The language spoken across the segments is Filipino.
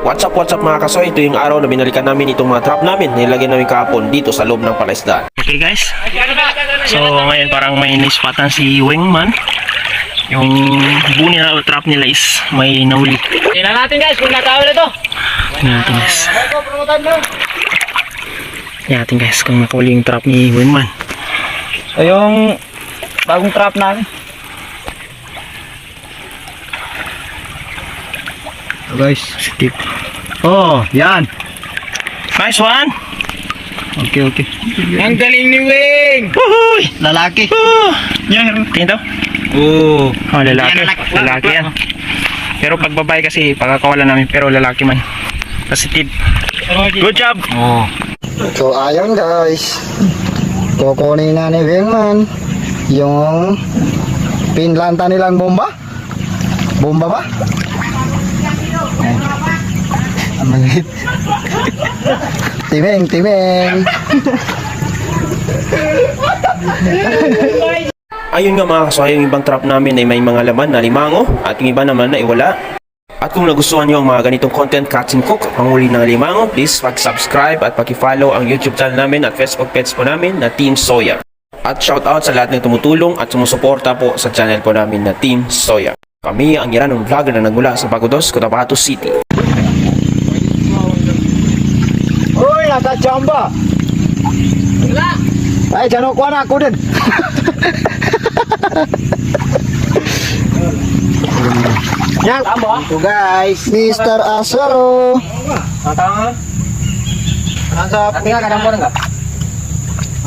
What's up, what's up mga kasoy? Ito yung araw na binalikan namin itong mga trap namin. Nilagyan namin kahapon dito sa loob ng palaisdaan. Okay guys. So ngayon parang may nispatan si Wingman. Yung bunyi na trap nila is may nahuli. Tingnan natin guys kung natawal ito. Tingnan natin guys. Tingnan natin guys kung nakahuli yung trap ni Wingman. So yung bagong trap namin. Guys, skip. Oh, yan. Nice one. Okay, okay. Ang galing ni Wing! Uhuy! Lalaki. Uh, yan, tingin daw. Oo. Oh, lalaki. Lalaki yan. Pero pag babae kasi pagkakawalan namin pero lalaki man. Positive. Good job. Oh. So ayun guys, kukunin na ni Wingman yung pinlanta nilang bomba. Bomba ba? Ang maliit. timeng, timeng. Ayun nga mga kasoy, yung ibang trap namin ay may mga laman na limango at yung iba naman na iwala. At kung nagustuhan nyo ang mga ganitong content, Cats and Cook, panghuli ng limango, please pag-subscribe at pag-follow ang YouTube channel namin at Facebook page po namin na Team Soya. At shout out sa lahat ng tumutulong at sumusuporta po sa channel po namin na Team Soya. Kami ang iranong vlogger na nagmula sa Bagodos, Cotabato City. Uy, nasa chamba. Ay, dyan ako na ako din. Yan. Ito guys, Mr. Asaro. Tama. Nasa pinga ka ng nga.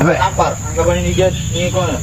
Abe. Tapar. Ang gaban ni Jad. Ni ko na.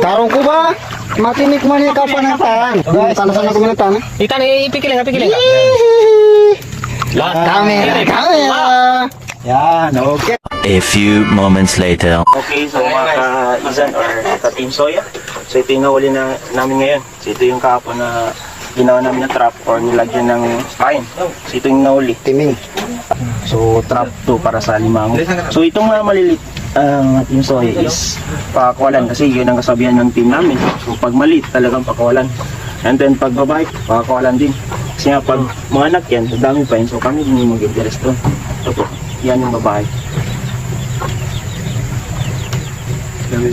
Tarong ko ba? Matinik man yung kapanatan. Guys, sana-sana ko minatan. Itan ipikilin, ipikilin. Kamera, kamera. Yan, okay. A few moments later. Okay, so mga ka-Izan or ka-Team Soya. So ito yung nahuli na namin ngayon. So ito yung kahapon na ginawa namin na trap or nilagyan ng spine. So ito yung nahuli. Timing. So trap to para sa limango. So itong mga malilit ang Team Soya is pakawalan kasi yun ang kasabihan ng team namin. So pag malit talagang pakawalan. And then pag babae, pakawalan din. Kasi nga pag mga anak yan, dami pa yun. So kami yung mag-interest doon. So po, yan yung babae.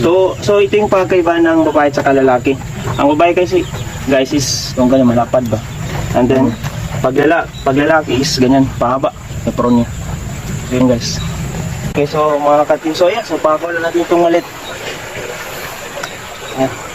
So, so ito yung pagkaiba ng babae at lalaki. Ang babae kasi, guys, is kung ganyan, malapad ba? And then, pag, lala, pag lalaki is ganyan, pahaba. Yung pro niya. So yun guys. Okay, so mga katim, so pakakulan natin itong malit. Yan.